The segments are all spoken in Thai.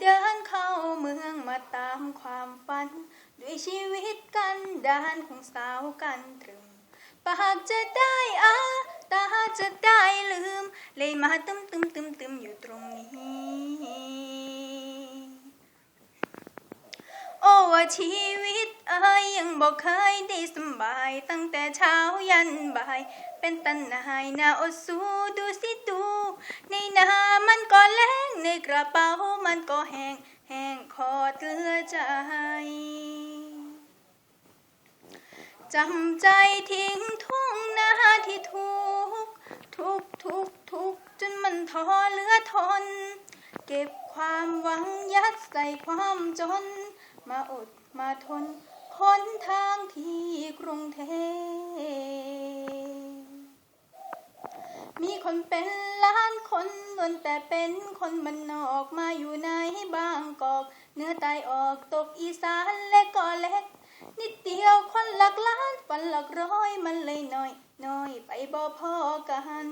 เดินเข้าเมืองมาตามความฝัน ด้วยชีวิตกันดานของสาวกันตรึมปากจะได้อาตาจะได้ลืม เลยมาตึมตึมตึมตึมอยู่ตรงนี้ โอ้ว่าชีวิตเอ้ยยังบอกเคยได้สบาย ตั้งแต่เช้ายันบ่าย เป็นตันนายนาอดสู้ดูสิดู ในนามันก็แล้ง ในกระเป๋ามันก็แห้งแห้งคอเตือใจจำใจทิ้งทุ่งนาที่ทุกทุกทุกทุกจนมันท้อเลือทน เก็บความหวังยัดใส่ความจน มาอดมาทนค้นทางที่กรุงเทพมีคนเป็น นแต่เป็นคนมันนอกมาอยู่ในบางกอกเนื้อตายออกตกอีสานเล็กก็เล็ก นิดเดียวคนหลักล้านฝันหลักร้อยมันเลยน้อยน้อยไปบ่พอกัน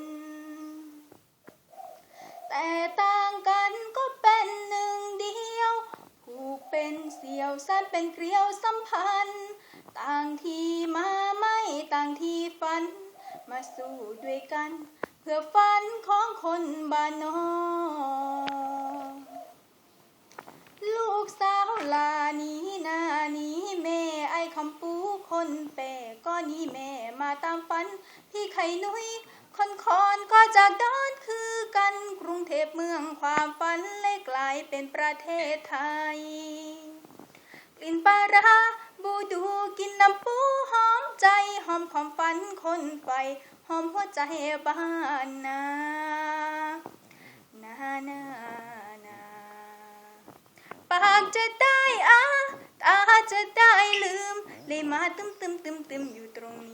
แต่ต่างกันก็เป็นหนึ่งเดียวผูกเป็นเสี่ยวสั้นเป็นเกลียวสัมพันธ์ ต่างที่มาไม่ต่างที่ฝัน มาสู้ด้วยกัน เพื่อฝันของคนบ้านนอกลูกสาวลานี้นานี้แม่ไอคำปูคนแปรก็นี่แม่มาตามฝัน พี่ไข่นุ้ยคนคอนก็จากดอนคือกันกรุงเทพเมืองความฝันเลยกลายเป็นประเทศไทย กลิ่นปลาร้าบูดูกินน้ำปู ใจหอมความฝันคนไฟหอมหัวใจบ้านนานานานาปากจะได้อาตาจะได้ลืมเลยมาตึมตึมตึมตึมอยู่ตรงนี้